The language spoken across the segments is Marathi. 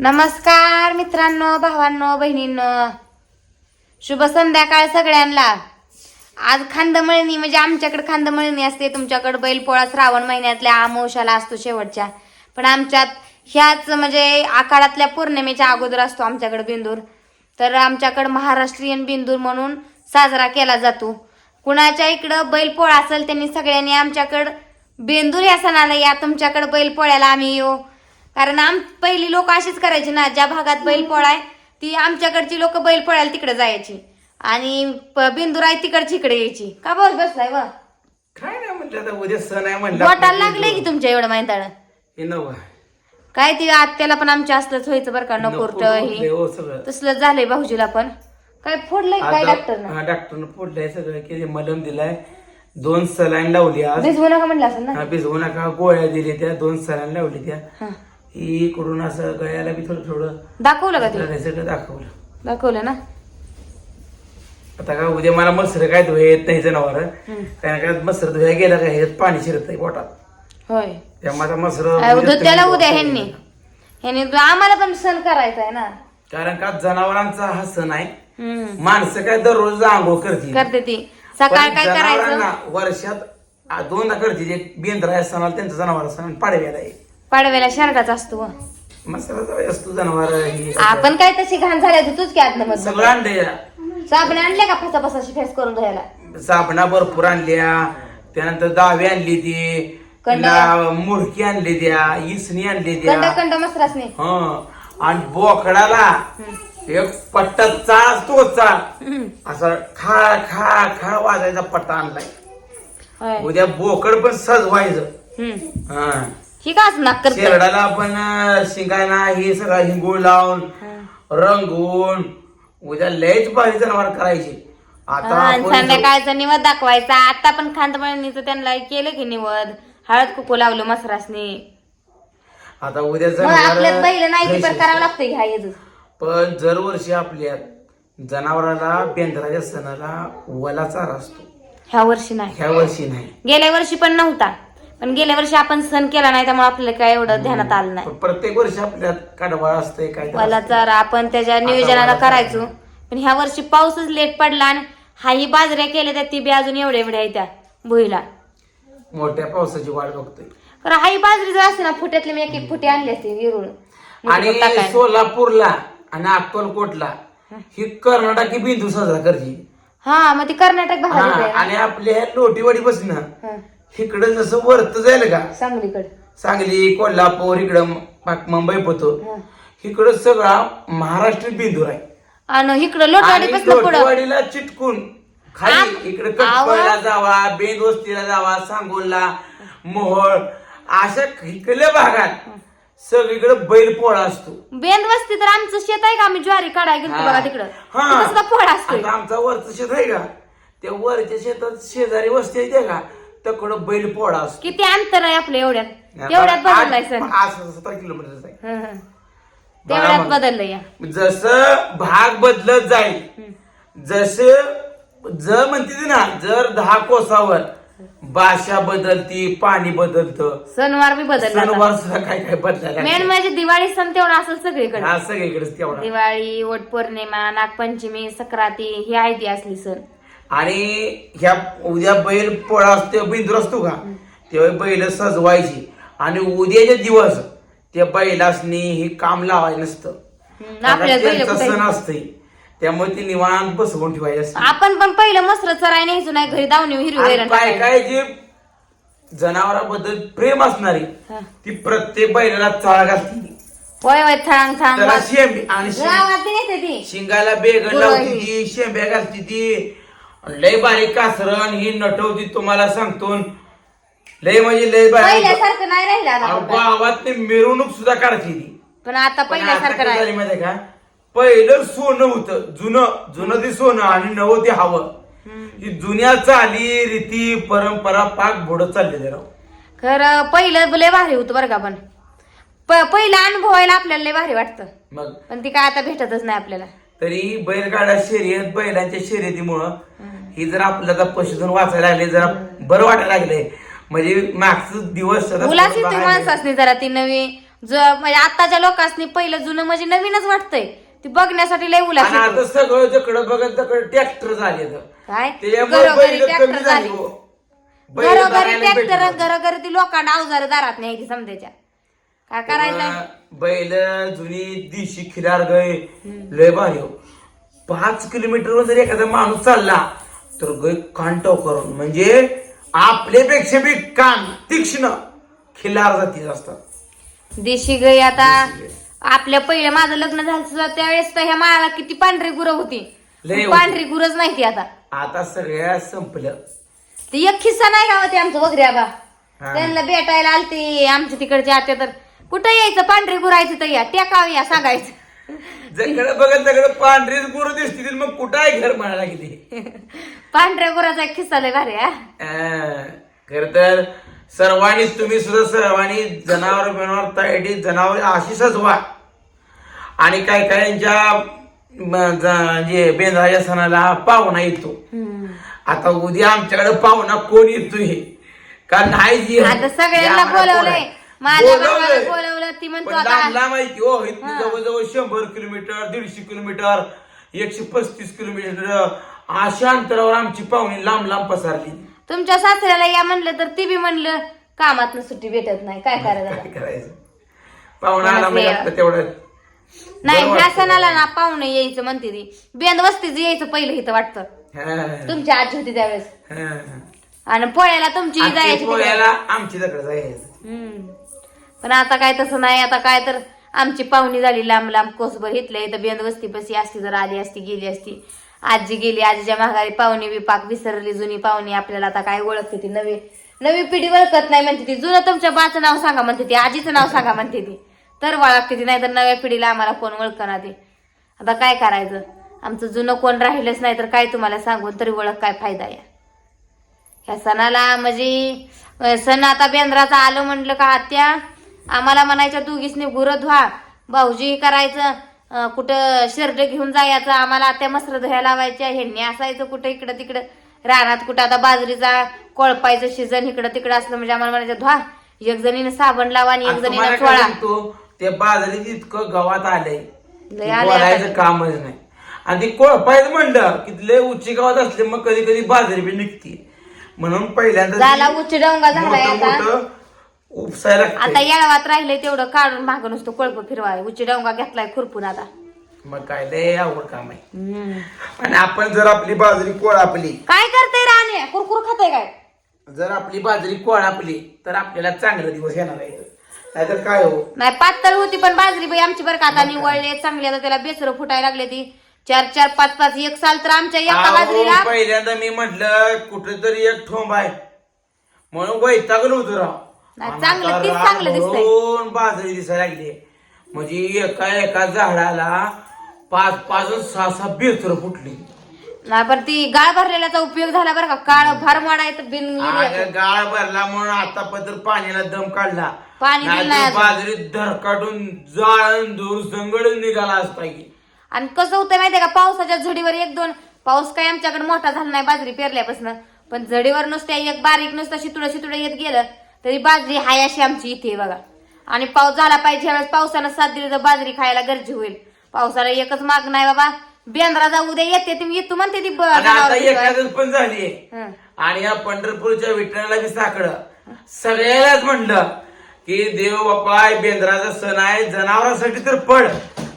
नमस्कार मित्रांनो भावांनो बहिणींनो. शुभ संध्याकाळ सगळ्यांना. आज खांदमळणी म्हणजे आमच्याकडे खांदमळणी असते. तुमच्याकडे बैलपोळा श्रावण महिन्यातल्या आमोशाला असतो शेवटच्या. पण आमच्यात ह्याच म्हणजे आखाडातल्या पौर्णिमेच्या अगोदर असतो आमच्याकडे बिंदूर. तर आमच्याकडे महाराष्ट्रीयन बिंदूर म्हणून साजरा केला जातो. कुणाच्या इकडं बैलपोळा असेल त्यांनी सगळ्यांनी आमच्याकडं बेंदूर या सणाला या तुमच्याकडे बैलपोळ्याला आम्ही येऊ. कारण आम पहिली लोक अशीच करायची ना ज्या भागात बैलपोळा आहे ती आमच्याकडची लोक बैलपोळ्याला तिकडे जायची. आणि प- बिंदूर आहे तिकडची इकडे यायची. का बोल बसलाय वा? काय नाही म्हटलं आता उद्या सण आहे म्हणलं बोटाला लागले की तुमच्या एवढं माहिती हे नवं काय ती आत्याला पण आमच्या असलंच व्हायचं बरं का नकोरट नको ही. हो सगळं. तसलंच झालंय भाऊजीला पण. काय फोडलंय काय डॉक्टरनं हा डॉक्टरनं फोडलंय सगळं की मलम दिलाय दोन सलाईन लावली आज. भिजवू नका म्हणलं असं ना? हा, भिजवू नका गोळ्या दिल्या त्या दोन सलाईन लावली त्या. हा. इकडून असं गळ्याला बी थोडं थोडं दाखवलं का ते? दाखवलं. दाखवलं ना? आता काय उद्या मला मसर काय धुया येत नाही जनावर. कारण काय मसर धुया गेला काय ह्याच्यात पाणी शिरत नाही पोटात. होय. त्यामुळे आता मसर उद्याला उद्या ह्यांनी. ह्यांनी आम्हाला पण सण करायचा आहे ना. कारण का जनावरांचा हा सण आहे. हम्म. माणसं काय दररोज आंघोळ करतील. करते ती. सकाळ पण काय करायचं? जनावरांना वर्षात आ- दोनदा करतील. एक बेंद्रा सणाला त्यांचं जनावर सण पाडव्याला आहे पाडव्याला शर्टाचा असतो व. मसाला जवळ असतो जनावर हे आपण काय तशी घाण झाल्या तूच की आतनं मधलं सगळं आणलंय. साबण आणले का फसा फसाशी फेस करून धुवायला? साबणा भरपूर आणल्या. त्यानंतर दावे आणली ती. कंड. मुरकी आणली त्या. इसणी आणली कंड त्या कंड मसरासने? हं. आणि बोकडाला एक पट्टा चाळ असतो चाळ. असा खा खा खा वाजायचा पट्टा आणलाय. होय. उद्या बोकड पण सजवायचं. हम्म. हा. ही का असं नाक करते शेरडाला आपण अं, शिंगायला हे सगळं हिंगूळ लावून रंगून उद्या लयच भारी जनावर करायचे. आता आपण संध्याकाळचा निवद दाखवायचा. आता पण खांदमळणीचं त्यांना केलं की निवद. हळद कुकू लावलं मसरासने. आता उद्या मग आपल्यात बैल नाही ती पण. करावं लागतं ह्या येजूच पण दरवर्षी आपल्यात जनावराला बेंद्राच्या सणाला वला चारा असतो. ह्या वर्षी नाही. ह्या वर्षी नाही. गेल्या वर्षी पण नव्हता. पण गेल्या वर्षी आपण सण केला नाही त्यामुळे आपल्याला काय एवढं ध्यानात आलं नाही. पण प्रत्येक वर्षी आपल्यात कडवाळ असतंय काय तर मला. चारा आपण त्याच्या नियोजनाला. करायचो. पण ह्या वर्षी पाऊसच लेट पडला आणि हाही बाजऱ्या केल्या त्या ती बी अजून एवढ्या एवढ्या आहे त्या भुईला. मोठ्या पावसाची वाट बघतोय. कारण हाही बाजरी जर असते ना फुट्यातले मी एक एक फुटे आणले असते विरून. आणि सोलापूरला आणि अक्कलकोटला ही कर्नाटकी बिंदू साजरा करते हा मग ती कर्नाटक भागात आणि आपल्या लोटीवाडी बसणं इकडं जसं वरत जाईल का? सांगलीकडे. सांगली कोल्हापूर इकडं पाक- मुंबई पोतो इकडं सगळा महाराष्ट्र बिंदूर आहे. आणि इकडं आणि लोटवाडीपासून पुढं. लोटेवाडीला चिटकून खाली इकडे कटपळला जावा बेंद वस्तीला जावा सांगोलला मोहोळ अशा इकडल्या भागात सगळीकडे बैल पोळा असतो. बेंद वस्ती तर आमचं शेत आहे का? आम्ही ज्वारी काढाय गेलो बघा तिकडं. हा. तिथं सुद्धा पोळा असतोय. आता आमचा वरचं शेत आहे का? त्या वरच्या शेतात शेजारी वस्ती आहे का? तकडं बैल पोळा असतो. किती अंतर आहे आपलं एवढ्यात? तेवढ्यात बदललाय सर. पाच सतरा किलोमीटर आहे. हं. बघा तेवढ्यात मग. बदललं या जसं भाग बदलत जाईल जसं जर म्हणते ती ना जर दहा कोसावर भाषा बदलती पाणी बदलतं सणवार बी बदलला आता. सणवार सुद्धा काय काय मेन. म्हणजे दिवाळी सण तेवढा असेल सगळीकडे. हा सगळीकडेच तेवढा. दिवाळी वट पौर्णिमा नागपंचमी सक्राती ही आहे ती असली सण. आणि ह्या उद्या बैल पोळा असतो बिंदूर असतो का? तेव्हा बैल सजवायची. आणि उद्याचे दिवस त्या बैलासनी हे काम लावायचं नसतं. त्यांचं सण असते त्यामुळे ती निवांत बसवून ठेवायची असते. आपण पण पहिलं मसर चराय न्यायचो नाही घरी दावणी हिरवी आणि वैरण काय. काय जे जनावरांबद्दल प्रेम असणारी. ती प्रत्येक बैलाला चाळ घालते. होय त्याला. शेंबी आणि गावात ती. शिंगाला होय. लावती ती शेंब्या घालती ती. लय बारीक कासरण ही नटवती तुम्हाला सांगतो लय म्हणजे लय बारीक. पहिल्यासारखं नाही राहिलं आता अहो, बघा. गावात मिरवणूक सुद्धा काढते ती. पण आता पण आता पहिल्यासारखं काय नाही. झाली माहितीये का? पहिलं सोनं होतं. जुनं जुनं ते सोनं आणि नवं ते हवं. ही जुन्या चाली रीती परंपरा पाक बुडत चाललेल्या राव. खरं पहिलं लय भारी होतं बरं का पण. प- पहिलं अनुभवायला आपल्याला लय भारी वाटतं. मग? पण ती काय आता भेटतच नाही आपल्याला. तरी बैलगाडा शर्यत बैलांच्या शर्यतीमुळं ही जर आपल्याला पशुधन वाचायला लागले जरा बरं वाटायला लागले. म्हणजे मागचं दिवस सतत मुलाची बघायला माणसासनी जरा ती नवी ज म्हणजे आताच्या लोकांनी पहिलं जुनं म्हणजे नवीनच वाटतंय. ती बघण्यासाठी लय उलास आणि आता सगळं जकडं बघत तकडं ट्रॅक्टर झाले तर काय? त्याच्यामुळे घरोघरी बैल ट्रॅक्टर कमी झाली झाली. हो. बैल घरोघरी बघायला ट्रॅक्टर भेटत नाही. घरोघरी ती लोकांना अवजार दारात नाही समजायच्या. काय करायचं? तेव्हा बैल जुनी दिशी खिलार गय लय भारी हो. पाच किलोमीटरवर जर एखादा माणूस चालला तर गय कान टोक करून म्हणजे आपल्यापेक्षा बी कान तीक्ष्ण खिलार जातीच असतात. देशी गाई आता. आपल्या पहिलं माझं लग्न झालं सुद्धा त्यावेळेस तर ह्या माळाला किती पांढरी गुरं होती. लय होती. पांढरी गुरच नाही ती आता. आता सगळ्या संपलं ती एक खिस्सा नाही गावात आमचं वगैरे आबा हा. त्यांना भेटायला आलते आमच्या तिकडचे आत्या तर. कुठं यायचं? पांढरी गुरायचं तर या. टेकाव या सांगायचं. जकडे बघत जकडे पांढरीच गुरु दिसतील मग कुठं आहे घर म्हणायला किती पांढऱ्या गुराचा एक खिस्सा लय भारी हा. खर तर सर्वांनी तुम्ही सुद्धा सर्वांनी जनावर बिनावर तायडी जनावर अशी सजवा. आणि काय कायांच्या म, ज- जे बेंद्राच्या सणाला पाहुणा येतो. हम्म. आता उद्या आमच्याकडे पाहुणा कोण येतोय? का नाही जी आता सगळ्यांना बोलवलंय. माझ्या भावाला बोलवलं ती म्हणतो पण आता लांब लांब आहे की हो. इथून जवळजवळ शंभर किलोमीटर दीडशे किलोमीटर एकशे पस्तीस किलोमीटर अशा अंतरावर आमची पाहुणी लांब लांब पसरली. तुमच्या सासऱ्याला या म्हणलं तर ती बी म्हणलं कामात सुट्टी भेटत नाही. काय करायचं काय करायचं? पाहुणा आला म्हणजे आपलं तेवढं. नाही बरं ह्या वाटतं. सणाला ना पाहुणे यायचं म्हणते ती. बेंद वस्तीच यायचं पहिलं इथं वाटतं. हा, तुमची आजी होती त्यावेळेस. हा. आणि पोळ्याला तुमची आमची जायची तिकडं. पोळ्याला आमची दकडे जायचं. हम्म. पण आता काय तसं नाही आता काय तर आमची पाहुणी झाली लांब लांब कोसभर इथल्या इथं बेंदवस्ती पशी असती जर आली असती गेली असती. आजी गेली आजीच्या माघारी पाहुणी विपाक विसरली जुनी पाहुणी आपल्याला आता काय ओळखते ती नवी नवी पिढी ओळखत नाही म्हणते ती. जुनं तुमच्या बाचं नाव सांगा म्हणते ती आजीचं नाव सांगा म्हणते ती. तर ओळखते ती नाही तर नव्या पिढीला आम्हाला कोण ओळखणार ते? आता काय करायचं? आमचं जुनं कोण राहिलंच नाही तर काय तुम्हाला सांगून तरी ओळख काय फायदा या ह्या सणाला म्हणजे सण आता बेंद्राचा आलं म्हटलं का आत्या? आम्हाला म्हणायच्या दोघीसनी गुरं धुवा. भाऊजी करायचं कुठं शर्ट घेऊन जायचं आम्हाला आत्या मसर धुया लावायच्या ह्यांनी असायचं कुठं इकडं तिकडं. रानात कुठं आता बाजरीचा कोळपायचं शिजन इकडं तिकडं असलं म्हणजे आम्हाला म्हणायचं धुवा. एक जणीनं साबण लावा आणि एक जणीनं चोळा. ते बाजारीत इतकं गावात आलंय लय की आलंय बोलायचं आता. कामच नाही. आणि ती कोळपायचं म्हणलं की लय उच्ची गावात असले मग कधी कधी बाजारी बी निघते. म्हणून पहिल्यांदा झाला उच्च डोंगा झालाय मोठं आता. मोठं उपसायला आता. येळवात राहिलंय तेवढं काढून मागं नुसतं कोळप फिरवाय. उच्च डोंगा घेतलाय खुरपून आता. मग काय लय अवघड काम आहे. आणि आपण जर आपली बाजरी कोळापली काय करते राणे? कुरकुर खाते काय? जर आपली बाजरी कोळापली तर आपल्याला चांगला दिवस येणार आहे. नाहीतर काय हो? नाही पातळ होती पण बाजरी बाई आमची बरं का. आता निवळले चांगली. आता त्याला बेसर फुटायला लागले ती. चार चार पाच पाच एक साल तर आमच्या एका अहो, बाजरीला पहिल्यांदा मी म्हटलं कुठेतरी एक ठोंब आहे. म्हणून वैतागलो होतो राव. नाही, चांगलं, तीच चांगलं दिसतंय. राहून बाजरी दिसायला लागली. म्हणजे एका एका झाडाला पाच पाच अन सहा सहा बेसर फुटली. नाही पण ती गाळ भरलेल्याचा उपयोग झाला बरं का. काळ फार मोडायचं बिन अगं गाळ भरला म्हणून आता पत्र पाण्याला दम काढला. पाणी नाहीतर दिलं नाही. बाजरीत धरकाटून जाळून धूर संगडून निघाला असता की. आणि कसं होतं माहितीये का? पावसाच्या झडीवर एक दोन पाऊस काय आमच्याकडे मोठा झाला नाही बाजरी पेरल्यापासून. पण झडीवर नुसत्या एक बारीक नुसतं शितुडं शितुडं येत गेलं. तरी बाजरी हाय अशी आमची इथे बघा. आणि पाऊस झाला पाहिजे ह्यावेळेस पावसानं साथ दिली तर बाजरी खायला गरजे होईल. पावसाला एकच माग नाही बाबा. बेंद्रा जाऊ उद्या येते ती येतो म्हणते ती आणि आता. एखादच पण झालीये हं. आणि या पंढरपूरच्या विठ्ठलाला बी साकडं. सगळ्यालाच म्हणलं की देव बापा बेंद्राचा सण आहे जनावरांसाठी तर पड.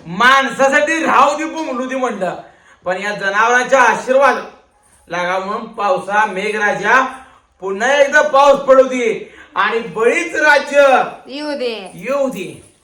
माणसासाठी राहू दे बोंबलू दे म्हणलं. पण या जनावरांचा आशीर्वाद लागा म्हणून पावसा मेघराजा पुन्हा एकदा पाऊस पडू दे. आणि बळीच राज्य येऊ दे. येऊ दे.